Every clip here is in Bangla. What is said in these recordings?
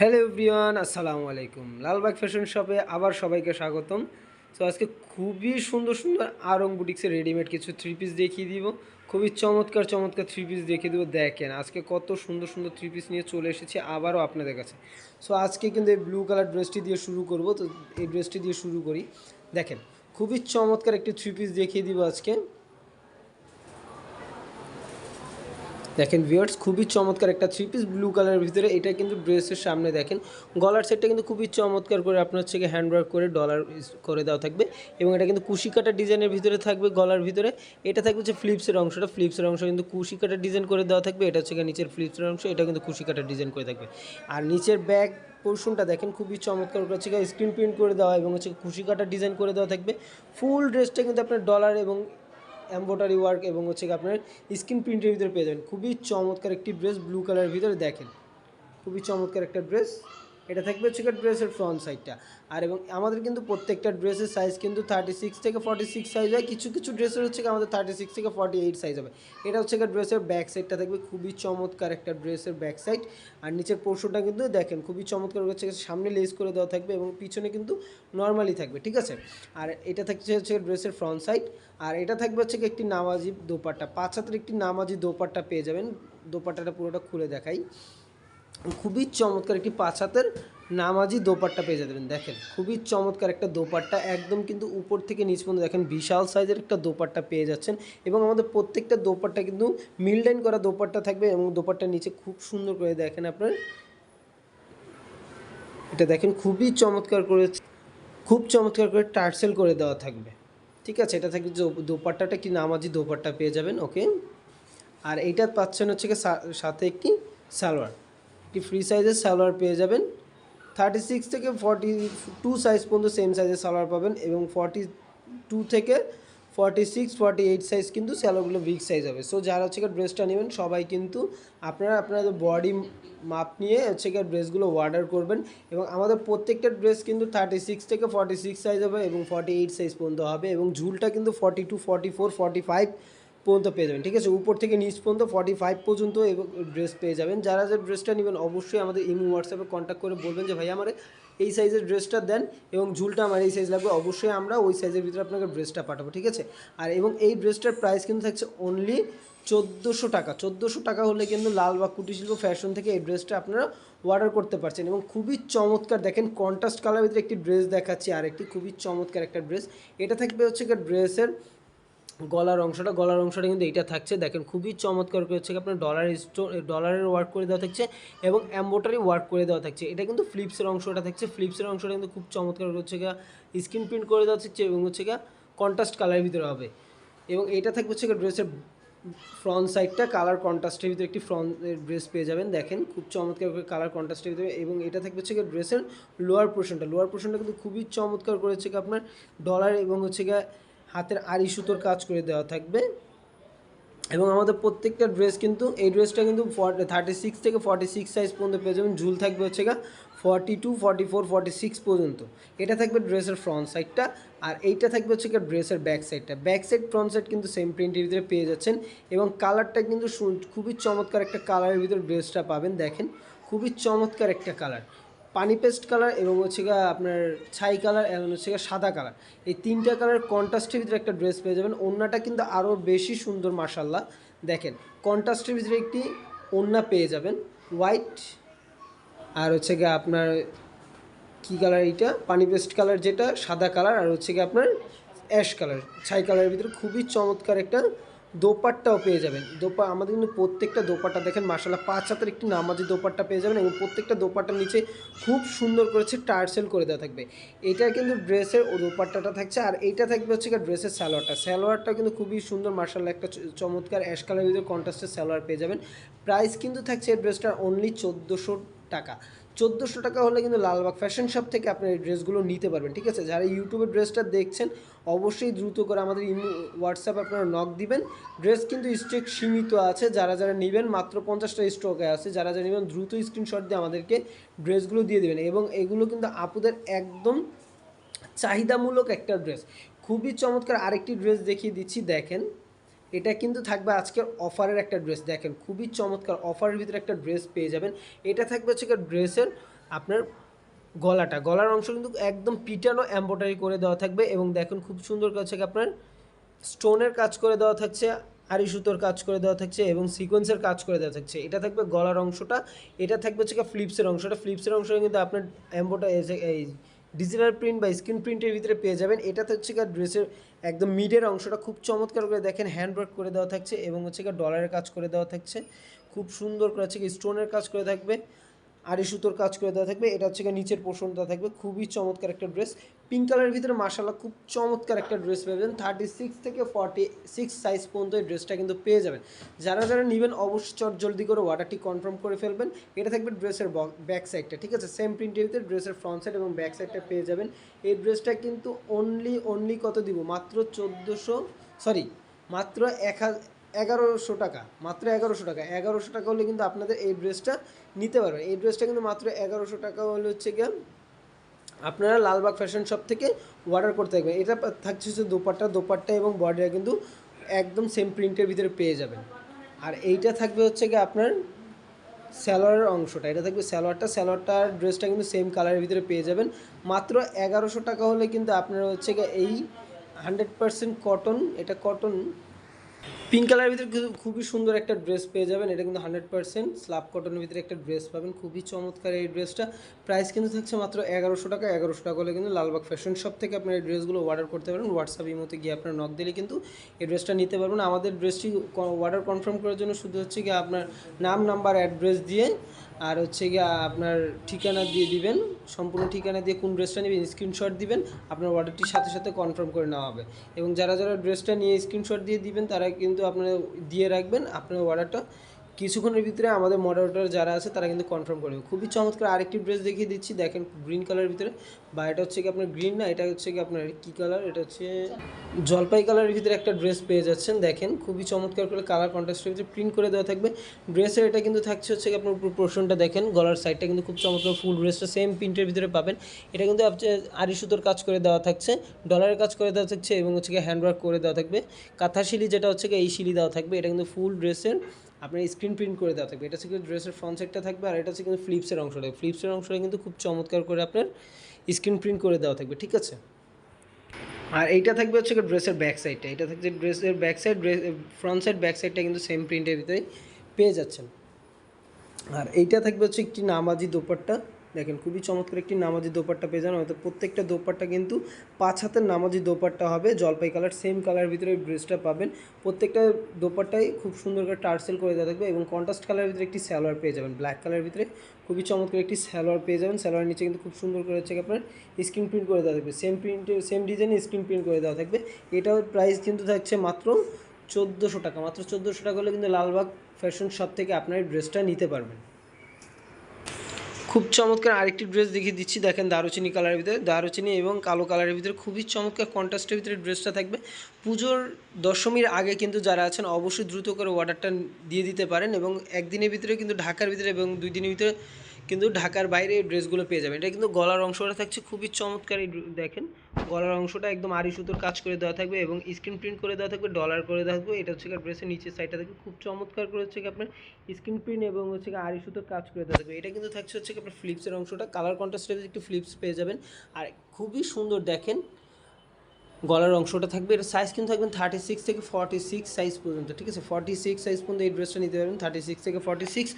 হ্যালো এভরিওয়ান আসসালামু আলাইকুম। লালবাগ ফ্যাশন শপে আবার সবাইকে স্বাগতম। তো আজকে খুবই সুন্দর সুন্দর আরং বুটিক্সের রেডিমেড কিছু থ্রি পিস দেখিয়ে দিব। খুবই চমৎকার চমৎকার থ্রি পিস দেখিয়ে দিব। দেখেন, আজকে কত সুন্দর সুন্দর থ্রি পিস নিয়ে চলে এসেছি আবারও আপনাদের কাছে। সো আজকে কিন্তু এই ব্লু কালার ড্রেসটি দিয়ে শুরু করব। তো এই ড্রেসটি দিয়ে শুরু করি। দেখেন, খুবই চমৎকার একটি থ্রি পিস দেখিয়ে দিব আজকে। দেখেন ভিউয়ার্স খুবই চমৎকার একটা থ্রি পিস ব্লু কালারের ভিতরে। এটা কিন্তু ড্রেসের সামনে দেখেন। গলার সেটটা কিন্তু খুবই চমৎকার করে আপনার হচ্ছে হ্যান্ড ওয়ার্ক করে ডলার করে দেওয়া থাকবে। এবং এটা কিন্তু কুশি কাটা ডিজাইনের ভিতরে থাকবে গলার ভিতরে। এটা থাকবে হচ্ছে ফ্লিপসের অংশটা। ফ্লিপসের অংশ কিন্তু কুশি কাটা ডিজাইন করে দেওয়া থাকবে। এটা হচ্ছে নিচের ফ্লিপসের অংশ। এটা কিন্তু কুশি কাটা ডিজাইন করে থাকবে। আর নিচের ব্যাগ পোর্শনটা দেখেন, খুবই চমৎকার করে হচ্ছে স্ক্রিন প্রিন্ট করে দেওয়া এবং হচ্ছে কুশি কাটা ডিজাইন করে দেওয়া থাকবে। ফুল ড্রেসটা কিন্তু আপনার ডলার এবং এম্ব্রয়ডারি ওয়ার্ক এবং হচ্ছে আপনার স্ক্রিন প্রিন্টের ভিতরে পেয়ে যাবেন। খুবই চমৎকার একটি ড্রেস ব্লু কালারের ভিতরে দেখেন। খুবই চমৎকার একটা ড্রেস এটা থাকবে হচ্ছে ড্রেসের ফ্রন্ট সাইডটা আর এবং আমাদের কিন্তু প্রত্যেকটা ড্রেসের সাইজ কিন্তু থার্টি সিক্স থেকে ফর্টি সিক্স সাইজ হয়। কিছু কিছু ড্রেসের হচ্ছে আমাদের থার্টি সিক্স থেকে ফর্টি এইট সাইজ হবে। এটা হচ্ছে ড্রেসের ব্যাক সাইডটা থাকবে। খুবই চমৎকার একটা ড্রেসের ব্যাক সাইড আর নিচের পোর্শনটা কিন্তু দেখেন, খুবই চমৎকার হচ্ছে সামনে লেস করে দেওয়া থাকবে এবং পিছনে কিন্তু নর্মালি থাকবে, ঠিক আছে? আর এটা থাকছে হচ্ছে ড্রেসের ফ্রন্ট সাইড আর এটা থাকবে হচ্ছে একটি নামাজি দোপাট্টা। পাঁচ হাতের একটি নামাজি দোপাট্টা পেয়ে যাবেন। দোপাট্টাটা পুরোটা খুলে দেখাই। খুবই চমৎকার একটি পাঁচ হাতের নামাজি দোপাট্টা পেয়ে যাবেন, দেখেন। খুবই চমৎকার একটা দোপাট্টা, একদম কিন্তু উপর থেকে নিচ পর্যন্ত দেখেন বিশাল সাইজের একটা দোপাট্টা পেয়ে যাচ্ছেন এবং আমাদের প্রত্যেকটা দোপাট্টা কিন্তু মিলডাইন করা দোপাট্টা থাকবে এবং দোপাট্টার নিচে খুব সুন্দর করে দেখেন আপনার। এটা দেখেন খুবই চমৎকার করে, খুব চমৎকার করে টার্সেল করে দেওয়া থাকবে। ঠিক আছে, এটা থাকবে দোপাট্টাটা কি নামাজি দোপাট্টা পেয়ে যাবেন, ওকে। আর এইটা পাচ্ছেন হচ্ছে সাথে একটি সালোয়ার। একটি ফ্রি সাইজের সালোয়ার পেয়ে যাবেন। থার্টি সিক্স থেকে ফর্টি টু সাইজ পর্যন্ত সেম সাইজের সালোয়ার পাবেন এবং ফর্টি টু থেকে forty six forty eight size কিন্তু স্যালোগুলো বিগ সাইজ হবে। সো যারা হচ্ছে ড্রেসটা নেবেন, সবাই কিন্তু আপনারা আপনাদের বডি মাপ নিয়ে হচ্ছে গিয়ে ড্রেসগুলো অর্ডার করবেন এবং আমাদের প্রত্যেকটা ড্রেস কিন্তু থার্টি সিক্স থেকে ফর্টি সিক্স সাইজ হবে এবং ফর্টি এইট সাইজ পর্যন্ত হবে এবং ঝুলটা কিন্তু forty two forty four forty five পর্যন্ত পেয়ে যাবেন, ঠিক আছে? উপর থেকে নিচ পর্যন্ত ফর্টি ফাইভ পর্যন্ত ড্রেস পেয়ে যাবেন। যারা যে ড্রেসটা নেবেন, অবশ্যই আমাদের ইমো হোয়াটসঅ্যাপে কন্ট্যাক্ট করে বলবেন যে, ভাই, আমার এই সাইজের ড্রেসটা দেন এবং ঝুলটা আমার এই সাইজ লাগবে। অবশ্যই আমরা ওই সাইজের ভিতরে আপনাকে ড্রেসটা পাঠাবো, ঠিক আছে? আর এবং এই ড্রেসটার প্রাইস কিন্তু থাকছে অনলি চোদ্দোশো টাকা। চোদ্দোশো টাকা হলে কিন্তু লালবাগ কুটির শিল্প ফ্যাশন থেকে এই ড্রেসটা আপনারা অর্ডার করতে পারছেন এবং খুবই চমৎকার, দেখেন কন্ট্রাস্ট কালার ভিতরে একটি ড্রেস দেখাচ্ছি আর একটি খুবই চমৎকার একটা ড্রেস এটা থাকবে হচ্ছে ড্রেসের গলার অংশটা গলার অংশটা কিন্তু এইটা থাকছে। দেখেন খুবই চমৎকার করে হচ্ছে আপনার ডলার স্টো ডলারের ওয়ার্ক করে দেওয়া থাকছে এবং এম্বোটারি ওয়ার্ক করে দেওয়া থাকছে। এটা কিন্তু ফ্লিপসের অংশটা থাকছে। ফ্লিপসের অংশটা কিন্তু খুব চমৎকার করে হচ্ছে স্ক্রিন প্রিন্ট করে দেওয়া থাকছে এবং হচ্ছে গা কন্ট্রাস্ট কালারের ভিতরে হবে। এবং এটা থাকবে হচ্ছে ড্রেসের ফ্রন্ট সাইডটা কালার কন্ট্রাস্টের ভিতরে একটি ফ্রন্ট ড্রেস পেয়ে যাবেন। দেখেন খুব চমৎকার করে কালার কন্ট্রাস্টের ভিতরে এবং এটা থাকবে হচ্ছে গিয়ে ড্রেসের লোয়ার পোর্শনটা লোয়ার পোর্শনটা কিন্তু খুবই চমৎকার করে হচ্ছে গিয়ে আপনার ডলার এবং হচ্ছে গিয়ে হাতের আড়ি সুতোর কাজ করে দেওয়া থাকবে। এবং আমাদের প্রত্যেকটা ড্রেস কিন্তু, এই ড্রেসটা কিন্তু থার্টি সিক্স থেকে ফর্টি সিক্স সাইজ পর্যন্ত পেয়ে যাবেন। ঝুল থাকবে হচ্ছে গা forty two forty four forty six পর্যন্ত। এটা থাকবে ড্রেসের ফ্রন্ট সাইডটা আর এইটা থাকবে হচ্ছে গিয়ে ড্রেসের ব্যাক সাইডটা ব্যাক সাইড ফ্রন্ট সাইড কিন্তু সেম প্রিন্টের ভিতরে পেয়ে যাচ্ছেন। এবং কালারটা কিন্তু খুবই চমৎকার একটা কালারের ভিতরে ড্রেসটা পাবেন, দেখেন। খুবই চমৎকার একটা কালার পানি পেস্ট কালার এবং হচ্ছে গিয়ে আপনার ছাই কালার এবং হচ্ছে গিয়ে সাদা কালার। এই তিনটা কালার কন্ট্রাস্টের ভিতরে একটা ড্রেস পেয়ে যাবেন। ওড়নাটা কিন্তু আরও বেশি সুন্দর মার্শাল্লাহ দেখেন, কন্ট্রাস্টের ভিতরে একটি ওড়না পেয়ে যাবেন, হোয়াইট। আর হচ্ছে গিয়ে আপনার কী কালার এইটা? পানি পেস্ট কালার যেটা, সাদা কালার। আর হচ্ছে গিয়ে আপনার অ্যাশ কালার। ছাই কালারের ভিতরে খুবই চমৎকার একটা দোপাট্টাও পেয়ে যাবেন। দোপা, আমাদের কিন্তু প্রত্যেকটা দোপাট্টা দেখেন মাসাল্লাহ পাঁচ হাতের একটি নামাজি দোপাট্টা পেয়ে যাবেন এবং প্রত্যেকটা দোপাট্টার নিচে খুব সুন্দর করেছে টার্সেল করে দেওয়া থাকবে। এটা কিন্তু ড্রেসের ও দোপাট্টাটা থাকছে, আর এইটা থাকবে হচ্ছে গিয়ে ড্রেসের স্যালোয়ারটা স্যালোয়ারটা কিন্তু খুবই সুন্দর মার্শাল্লাহ একটা চমৎকার অ্যাশ কালারের ভিতরে কন্ট্রাস্টের স্যালোয়ার পেয়ে যাবেন। প্রাইস কিন্তু থাকছে এই ড্রেসটার অনলি চোদ্দোশো টাকা। চোদ্দোশো টাকা হলে কিন্তু লালবাগ ফ্যাশন শপ থেকে আপনার এই ড্রেসগুলো নিতে পারবেন, ঠিক আছে? যারা ইউটিউবে ড্রেসটা দেখছেন, অবশ্যই দ্রুত করে আমাদের ইমো হোয়াটসঅ্যাপ আপনারা নক দিবেন। ড্রেস কিন্তু স্টক সীমিত আছে, যারা যারা নেবেন, মাত্র পঞ্চাশটা স্টকে আছে, যারা যারা নেবেন, দ্রুত স্ক্রিনশট দিয়ে আমাদেরকে ড্রেসগুলো দিয়ে দেবেন। এবং এগুলো কিন্তু আপুদের একদম চাহিদামূলক একটা ড্রেস খুবই চমৎকার আরেকটি ড্রেস দেখিয়ে দিচ্ছি, দেখেন। এটা কিন্তু থাকবে আজকের অফারের একটা ড্রেস। দেখেন, খুবই চমৎকার অফারের ভিতরে একটা ড্রেস পেয়ে যাবেন। এটা থাকবে হচ্ছে ড্রেসের আপনার গলাটা। গলার অংশ কিন্তু একদম পিটানো এম্ব্রয়ডারি করে দেওয়া থাকবে এবং দেখুন খুব সুন্দর কাছে আপনার স্টোনের কাজ করে দেওয়া থাকছে, আড়ি সুতোর কাজ করে দেওয়া থাকছে এবং সিকোয়েন্সের কাজ করে দেওয়া থাকছে। এটা থাকবে গলার অংশটা। এটা থাকবে হচ্ছে ফ্লিপসের অংশটা। ফ্লিপসের অংশ কিন্তু আপনার এম্বোটা এই ডিজিটাল প্রিন্ট বা স্ক্রিন প্রিন্টের ভিতরে পেয়ে যাবেন। এটাতে হচ্ছে ড্রেসের একদম মিডের অংশটা খুব চমৎকার করে দেখেন হ্যান্ডওয়ার্ক করে দেওয়া থাকছে এবং হচ্ছে গিয়ে ডলারের কাজ করে দেওয়া থাকছে। খুব সুন্দর করে হচ্ছে স্টোনের কাজ করে থাকবে। আড়ি সুতোর কাজ করে দেওয়া থাকবে। এটা হচ্ছে নিচের পোর্শনটা থাকবে। খুবই চমৎকার একটা ড্রেস পিঙ্ক কালারের ভিতরে মাসাল্লাহ খুব চমৎকার একটা ড্রেস পাবেন থার্টি সিক্স থেকে ফর্টি সিক্স সাইজ পর্যন্ত এই ড্রেসটা কিন্তু পেয়ে যাবেন। যারা যারা নেবেন অবশ্যই চট জলদি করে অর্ডারটি কনফার্ম করে ফেলবেন। এটা থাকবে ড্রেসের ব্যাক সাইডটা ঠিক আছে? সেম প্রিন্টের ভিতরে ড্রেসের ফ্রন্ট সাইড এবং ব্যাক সাইডটা পেয়ে যাবেন। এই ড্রেসটা কিন্তু অনলি অনলি কত দিব? মাত্র চোদ্দোশো সরি মাত্র এক হাজার এগারোশো টাকা, মাত্র এগারোশো টাকা। এগারোশো টাকা হলে কিন্তু আপনাদের এই ড্রেসটা নিতে পারবেন। এই ড্রেসটা কিন্তু মাত্র এগারোশো টাকা হলে হচ্ছে গিয়ে আপনারা লালবাগ ফ্যাশন শপ থেকে অর্ডার করতে থাকবেন এটা থাকছে হচ্ছে দোপাট্টা। দোপাট্টা এবং বডিটা কিন্তু একদম সেম প্রিন্টের ভিতরে পেয়ে যাবেন। আর এইটা থাকবে হচ্ছে গিয়ে আপনার স্যালোয়ারের অংশটা। এটা থাকবে স্যালোয়ারটা স্যালোয়ারটার ড্রেসটা কিন্তু সেম কালারের ভিতরে পেয়ে যাবেন। মাত্র এগারোশো টাকা হলে কিন্তু আপনারা হচ্ছে গিয়ে এই হান্ড্রেড পারসেন্ট কটন এটা কটন পিঙ্ক কালারের ভিতরে কিন্তু খুবই সুন্দর একটা ড্রেস পেয়ে যাবেন। এটা কিন্তু হান্ড্রেড পার্সেন্ট স্লাব কটনের ভিতরে একটা ড্রেস পাবেন। খুবই চমৎকার এই ড্রেসটা প্রাইস কিন্তু থাকছে মাত্র এগারোশো টাকা। এগারোশো টাকা হলে কিন্তু লালবাগ ফ্যাশন শপ থেকে আপনার এই ড্রেসগুলো অর্ডার করতে পারেন হোয়াটসঅ্যাপ ইমোতে গিয়ে আপনার নক দিলে কিন্তু এই ড্রেসটা নিতে পারবেন। আমাদের ড্রেসটি অর্ডার কনফার্ম করার জন্য শুধু হচ্ছে গিয়ে আপনার নাম নাম্বার অ্যাড্রেস দিয়ে আর হচ্ছে গিয়ে আপনার ঠিকানা দিয়ে দিবেন। সম্পূর্ণ ঠিকানা দিয়ে কোন ড্রেসটা নেবেন স্ক্রিনশট দিবেন। আপনার অর্ডারটির সাথে সাথে কনফার্ম করে নেওয়া হবে। এবং যারা যারা ড্রেসটা নিয়ে স্ক্রিনশট দিয়ে দিবেন, তারা কিন্তু আপনারা দিয়ে রাখবেন আপনার অর্ডারটা কিছুক্ষণের ভিতরে আমাদের মডারেটর যারা আছে, তারা কিন্তু কনফার্ম করবে খুবই চমৎকার আরেকটি ড্রেস দেখিয়ে দিচ্ছি। দেখেন গ্রিন কালারের ভিতরে। বা এটা হচ্ছে কি আপনার গ্রিন না? এটা হচ্ছে কি আপনার কী কালার এটা হচ্ছে জলপাই কালারের ভিতরে একটা ড্রেস পেয়ে যাচ্ছেন। দেখেন খুবই চমৎকার করে কালার কন্ট্রাস্টের ভিতরে প্রিন্ট করে দেওয়া থাকবে। ড্রেসের এটা কিন্তু থাকছে হচ্ছে কি আপনার উপর পোর্শনটা দেখেন। গলার সাইডটা কিন্তু খুব চমৎকার ফুল ড্রেসটা সেম প্রিন্টের ভিতরে পাবেন। এটা কিন্তু আড়ি সুতোর কাজ করে দেওয়া থাকছে। ডলারের কাজ করে দেওয়া থাকছে এবং হচ্ছে কি হ্যান্ডওয়ার্ক করে দেওয়া থাকবে। কাঁথা শিলি যেটা হচ্ছে কি এই শিলি দেওয়া থাকবে। এটা কিন্তু ফুল ড্রেসের আপনার স্ক্রিন প্রিন্ট করে দেওয়া থাকবে। এটা হচ্ছে কিন্তু ড্রেসের ফ্রন্ট সাইডটা থাকবে আর এটা হচ্ছে কিন্তু ফ্লিপসের অংশ থাকবে। ফ্লিপসের অংশটা কিন্তু খুব চমৎকার করে আপনার স্ক্রিন প্রিন্ট করে দেওয়া থাকবে, ঠিক আছে? আর এইটা থাকবে হচ্ছে ড্রেসের ব্যাক সাইডটা এটা থাকছে ড্রেসের back side dress front side back সাইডটা কিন্তু সেম প্রিন্টের ভিতরে পেয়ে যাচ্ছেন। আর এইটা থাকবে হচ্ছে একটি নামাজি দোপাট্টা। দেখেন খুবই চমৎকার একটি নামাজি দোপাট্টা পেয়ে যান। হয়তো প্রত্যেকটা দোপাট্টা কিন্তু পাঁচ হাতের নামাজি দোপাট্টা হবে। জলপাই কালার সেম কালার ভিতরে ড্রেসটা পাবেন। প্রত্যেকটা দোপাট্টাই খুব সুন্দর করে টার্সেল করে দেওয়া থাকবে এবং কন্ট্রাস্ট কালারের ভিতরে একটি স্যালোয়ার পেয়ে যাবেন। ব্ল্যাক কালারের ভিতরে খুবই চমৎকার একটি স্যালোয়ার পেয়ে যাবেন। স্যালোয়ার নিচে কিন্তু খুব সুন্দর করে হচ্ছে আপনার স্ক্রিন প্রিন্ট করে দেওয়া থাকবে। সেম প্রিন্টের সেম ডিজাইনে স্ক্রিন প্রিন্ট করে দেওয়া থাকবে। এটার প্রাইস কিন্তু থাকছে মাত্র চোদ্দোশো টাকা। মাত্র চোদ্দোশো টাকা হলে কিন্তু লালবাগ ফ্যাশন শপ থেকে আপনার ড্রেসটা নিতে পারবেন। খুব চমৎকার আরেকটি ড্রেস দেখিয়ে দিচ্ছি। দেখেন দারুচিনি কালারের ভিতরে। দারুচিনি এবং কালো কালারের ভিতরে খুবই চমৎকার কন্ট্রাস্টের ভিতরে ড্রেসটা থাকবে। পুজোর দশমীর আগে কিন্তু যারা আছেন, অবশ্যই দ্রুত করে অর্ডারটা দিয়ে দিতে পারেন এবং একদিনের ভিতরে কিন্তু ঢাকার ভিতরে এবং দুই দিনের ভিতরে কিন্তু ঢাকার বাইরে এই ড্রেসগুলো পেয়ে যাবেন। এটা কিন্তু গলার অংশটা থাকছে খুবই চমৎকার, এই দেখেন। গলার অংশটা একদম আড়ি সুতোর কাজ করে দেওয়া থাকবে এবং স্ক্রিন প্রিন্ট করে দেওয়া থাকবে, ডলার করে দেওয়া থাকবে। এটা হচ্ছে ড্রেসের নিচের সাইডটা থাকবে খুব চমৎকার করে হচ্ছে আপনার স্ক্রিন প্রিন্ট এবং হচ্ছে আড়ি সুতোর কাজ করে দেওয়া থাকবে। এটা কিন্তু থাকছে হচ্ছে আপনার ফ্লিপসের অংশটা। কালার কন্ট্রাস্টের একটু ফ্লিপস পেয়ে যাবেন। আর খুবই সুন্দর, দেখেন, গলার অংশটা থাকবে। এর সাইজ কিন্তু থাকবেন থার্টি সিক্স থেকে ফর্টি সিক্স সাইজ পর্যন্ত, ঠিক আছে? ফর্টি সিক্স সাইজ পর্যন্ত এই ড্রেসটা নিতে পারবেন থার্টি সিক্স থেকে ফর্টি সিক্স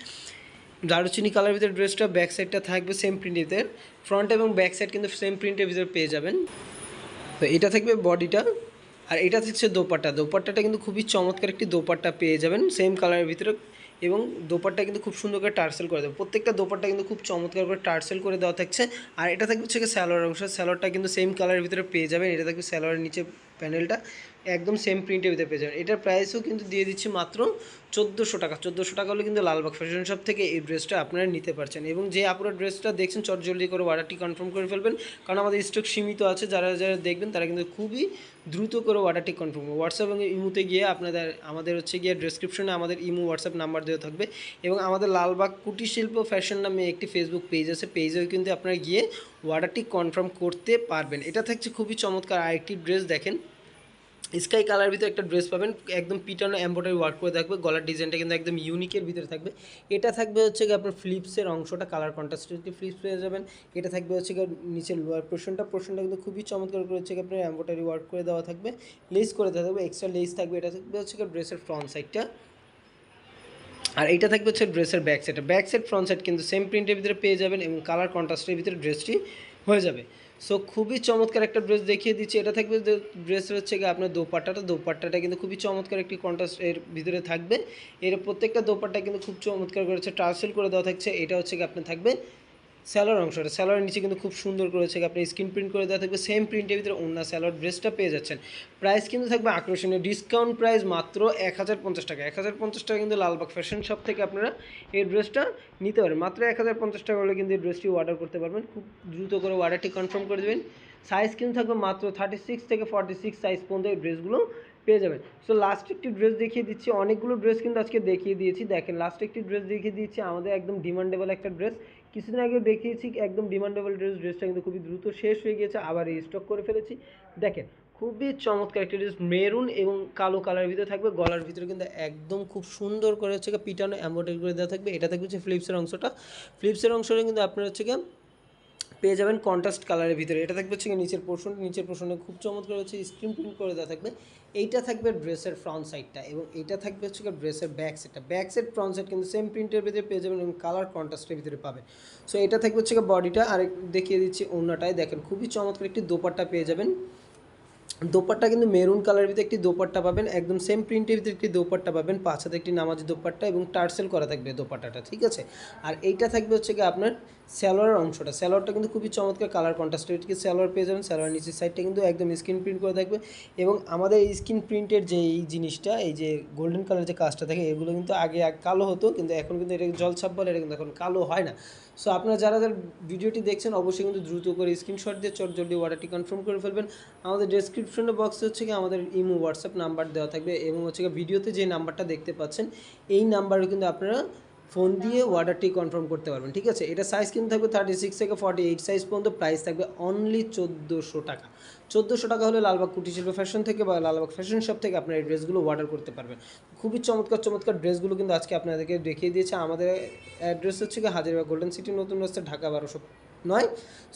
দারুচিনি কালার ভিতরে ড্রেসটা ব্যাক সাইডটা থাকবে সেম প্রিন্টের ফ্রন্ট এবং ব্যাক সাইড কিন্তু সেম প্রিন্টের ভিতরে পেয়ে যাবেন। তো এটা থাকবে বডিটা আর এটা থাকছে দোপাট্টা। দোপাট্টাটা কিন্তু খুবই চমৎকার একটি দোপাট্টা পেয়ে যাবেন সেম কালারের ভিতরে, এবং দোপাট্টা কিন্তু খুব সুন্দর করে টার্সেল করে দেবে। প্রত্যেকটা দোপাট্টা কিন্তু খুব চমৎকার করে টার্সেল করে দেওয়া থাকছে। আর এটা থাকবে হচ্ছে স্যালোয়ার অংশ। স্যালোয়ারটা কিন্তু সেম কালারের ভিতরে পেয়ে যাবেন। এটা থাকবে স্যালোয়ারের নিচে প্যানেলটা একদম সেম প্রিন্টের ভিতরে পেয়ে যাবেন। এটার প্রাইসও কিন্তু দিয়ে দিচ্ছি মাত্র চোদ্দোশো টাকা। চোদ্দোশো টাকা হলে কিন্তু লালবাগ ফ্যাশন শপ থেকে এই ড্রেসটা আপনারা নিতে পারছেন এবং যে আপনারা ড্রেসটা দেখছেন, চট জলদি করে অর্ডারটি কনফার্ম করে ফেলবেন। কারণ আমাদের স্টক সীমিত আছে, যারা যারা দেখবেন তারা কিন্তু খুবই দ্রুত করে অর্ডারটি কনফার্ম করবে। হোয়াটসঅ্যাপ এবং ইমুতে গিয়ে আপনাদের, আমাদের হচ্ছে গিয়ে ডেসক্রিপশনে আমাদের ইমু হোয়াটসঅ্যাপ নাম্বার দেওয়া থাকবে এবং আমাদের লালবাগ কুটির শিল্প ফ্যাশন নামে একটি ফেসবুক পেজ আছে। পেজেও কিন্তু আপনারা গিয়ে অর্ডারটি কনফার্ম করতে পারবেন। এটা থাকছে খুবই চমৎকার আরেকটি ড্রেস দেখেন। স্কাই কালার ভিতরে একটা ড্রেস পাবেন, একদম পিটানো এম্ব্রয়ডারি ওয়ার্ক করে থাকবে, গলার ডিজাইনটা কিন্তু একদম ইউনিকের ভিতরে থাকবে। এটা থাকবে হচ্ছে কি আপনার ফ্লিপসের অংশটা কালার কন্ট্রাস্টেড ফ্লিপস পেয়ে যাবেন। এটা থাকবে হচ্ছে কি নিচের লোয়ার পোর্শনটা পোর্শনটা কিন্তু খুবই চমৎকার করে হচ্ছে আপনার এম্ব্রয়ডারি ওয়ার্ক করে দেওয়া থাকবে লেস করে দেওয়া থাকবে এক্সট্রা লেস থাকবে। এটা থাকবে হচ্ছে কি ড্রেসের ফ্রন্ট সাইডটা আর এইটা থাকবে হচ্ছে ড্রেসের back side back side front side কিন্তু সেম প্রিন্টের ভিতরে পেয়ে যাবেন এবং কালার কন্ট্রাস্টের ভিতরে ড্রেসটি হয়ে যাবে। সো খুবই চমৎকার একটা ড্রেস দেখিয়ে দিচ্ছি। এটা থাকবে ড্রেস হচ্ছে গিয়ে আপনার দোপাট্টাটা। দোপাট্টাটা কিন্তু খুবই চমৎকার একটি কন্ট্রাস্ট এর ভিতরে থাকবে। এর প্রত্যেকটা দোপাট্টা কিন্তু খুব চমৎকার করেছে টার্সেল করে দেওয়া থাকছে। এটা হচ্ছে গিয়ে আপনার থাকবে স্যালোর অংশটা স্যালোয়ার নিচে কিন্তু খুব সুন্দর করেছে আপনি স্ক্রিন প্রিন্ট করে দেওয়া থাকবে। সেম প্রিন্টের ভিতরে অন্য স্যালোয়ার ড্রেসটা পেয়ে যাচ্ছেন। প্রাইস কিন্তু থাকবে আকর্ষণীয়। ডিসকাউন্ট প্রাইস মাত্র এক হাজার পঞ্চাশ টাকা। এক হাজার পঞ্চাশ টাকা কিন্তু লালবাগ ফ্যাশন শপ থেকে আপনারা এই ড্রেসটা নিতে পারেন। মাত্র এক হাজার পঞ্চাশ টাকা হলে কিন্তু এই ড্রেসটি অর্ডার করতে পারবেন। খুব দ্রুত করে অর্ডারটি কনফার্ম করে দেবেন। সাইজ কিন্তু থাকবে মাত্র থার্টি সিক্স থেকে ফর্টি সিক্স সাইজ পর্যন্ত এই ড্রেসগুলো পেয়ে যাবেন। সো লাস্ট একটি ড্রেস দেখিয়ে দিচ্ছি। অনেকগুলো ড্রেস কিন্তু আজকে দেখিয়ে দিয়েছি। দেখেন লাস্ট একটি ড্রেস দেখিয়ে দিয়েছি। আমাদের একদম ডিমান্ডেবল একটা ড্রেস কিছুদিন আগে দেখিয়েছি একদম ডিমান্ডেবল ড্রেস ড্রেসটা কিন্তু খুবই দ্রুত শেষ হয়ে গিয়েছে, আবার স্টক করে ফেলেছি। দেখেন, খুবই চমৎকার একটি ড্রেস মেরুন এবং কালো কালার ভিতরে থাকবে, গলার ভিতরে কিন্তু একদম খুব সুন্দর করে হচ্ছে পিটানো এম্ব্রয়ডারি করে দেওয়া থাকবে। এটা থাকবে হচ্ছে ফ্লিপসের অংশটা। ফ্লিপসের অংশটা কিন্তু আপনার হচ্ছে গিয়ে পেয়ে যাবেন কন্ট্রাস্ট কালারের ভিতরে। এটা থাকবে হচ্ছে নিচের পোর্শন নিচের পোর্শনে খুব চমৎকার হচ্ছে স্ক্রিন প্রিন্ট করে দেওয়া থাকবে। এইটা থাকবে ড্রেসের ফ্রন্ট সাইডটা এবং এটা থাকবে হচ্ছে ড্রেসের ব্যাক সাইডটা ব্যাক সাইড ফ্রন্ট সাইড কিন্তু সেম প্রিন্টের ভিতরে পেয়ে যাবেন এবং কালার কন্ট্রাস্টের ভিতরে পাবেন। সো এটা থাকবে হচ্ছে বডিটা আর দেখিয়ে দিচ্ছি অন্যটায়। দেখেন, খুবই চমৎকার একটি দোপাট্টা পেয়ে যাবেন। দোপাট্টা কিন্তু মেরুন কালারের ভিতরে একটি দোপাট্টা পাবেন, একদম সেম প্রিন্টের ভিতরে একটি দোপাট্টা পাবেন, পাঁচ হাতে একটি নামাজি দোপাট্টা এবং টার্সেল করা থাকবে দোপাট্টাটা, ঠিক আছে? আর এইটা থাকবে হচ্ছে কি আপনার স্যালোয়ার অংশটা। স্যালোয়ারটা কিন্তু খুবই চমৎকার কালার কন্ট্রাস্টের এটিকে স্যালোয়ার পেয়ে যাবেন স্যালোয়ার নিচের সাইডটা কিন্তু একদম স্ক্রিন প্রিন্ট করে থাকবে এবং আমাদের এই স্ক্রিন প্রিন্টের যে এই জিনিসটা, এই যে গোল্ডেন কালার যে কাজটা থাকে এগুলো কিন্তু আগে কালো হতো, কিন্তু এখন কিন্তু এটা জল ছাপ বলে, এটা কিন্তু এখন কালো হয় না। সো আপনারা যারা যারা ভিডিওটি দেখছেন, অবশ্যই কিন্তু দ্রুত করে স্ক্রিনশট দিয়ে চট জলদি অর্ডারটি কনফার্ম করে ফেলবেন। আমাদের ডেসক্রিপশনের বক্সে হচ্ছে কি আমাদের ইমো হোয়াটসঅ্যাপ নাম্বার দেওয়া থাকবে এবং হচ্ছে ভিডিওতে যে নাম্বারটা দেখতে পাচ্ছেন, এই নাম্বারে কিন্তু আপনারা ফোন দিয়ে অর্ডারটি কনফার্ম করতে পারবেন, ঠিক আছে? এটা সাইজ কিন্তু থাকবে থার্টি সিক্স থেকে ফর্টি এইট সাইজ পর্যন্ত প্রাইস থাকবে অনলি চোদ্দোশো টাকা। চোদ্দোশো টাকা হলে লালবাগ কুটি শিল্প ফ্যাশন থেকে বা লালবাগ ফ্যাশন শপ থেকে আপনার এই ড্রেসগুলো অর্ডার করতে পারবেন। খুবই চমৎকার চমৎকার ড্রেসগুলো কিন্তু আজকে আপনাদেরকে দেখিয়ে দিয়েছে। আমাদের অ্যাড্রেস হচ্ছে কি হাজারিবাগ গোল্ডেন সিটি নতুন রাস্তা, ঢাকা বারোশো নয়।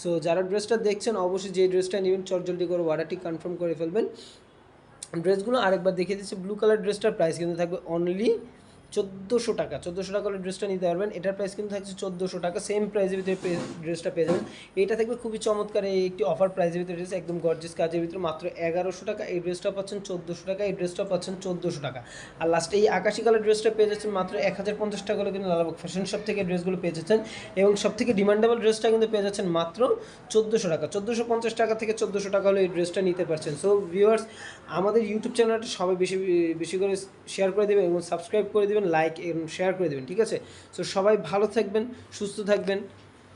সো যারা ড্রেসটা দেখছেন, অবশ্যই যে ড্রেসটা নেবেন চট জলদি করে অর্ডারটি কনফার্ম করে ফেলবেন। ড্রেসগুলো আরেকবার দেখিয়ে দিচ্ছি। ব্লু কালার ড্রেসটার প্রাইস কিন্তু থাকবে অনলি চোদ্দোশো টাকা চোদ্দোশো টাকা হলে ড্রেসটা নিতে পারবেন। এটার প্রাইস কিন্তু থাকছে চোদ্দোশো টাকা সেম প্রাইসের ভিতরে ড্রেসটা পেয়ে যাবেন। এটা থাকবে খুবই চমৎকার এই একটি অফার প্রাইসের ভিতরে ড্রেস একদম গর্জিস কাজের ভিতরে মাত্র এগারোশো টাকা। এই ড্রেসটা পাচ্ছেন চোদ্দোশো টাকা, এই ড্রেসটা পাচ্ছেন চোদ্দোশো টাকা। আর লাস্টে এই আকাশি কালার ড্রেসটা পেয়ে যাচ্ছেন মাত্র এক হাজার পঞ্চাশ টাকা হলে কিন্তু লালবাগ ফ্যাশন শপ থেকে ড্রেসগুলো পেয়ে যাচ্ছেন। এবং সব থেকে ডিমান্ডেবল ড্রেসটা কিন্তু পেয়ে যাচ্ছেন মাত্র চোদ্দোশো টাকা। চোদ্দোশো পঞ্চাশ টাকা থেকে চোদ্দোশো টাকা হলে এই ড্রেসটা নিতে পারছেন। সো ভিউয়ার্স আমাদের ইউটিউব চ্যানেলটা সবাই বেশি বেশি করে শেয়ার করে দেবেন এবং সাবস্ক্রাইব করে দেবেন। লাইক এবং শেয়ার করে দেবেন, ঠিক আছে? সো সবাই ভালো থাকবেন, সুস্থ থাকবেন।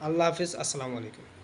আল্লাহ হাফিজ, আসসালামু আলাইকুম।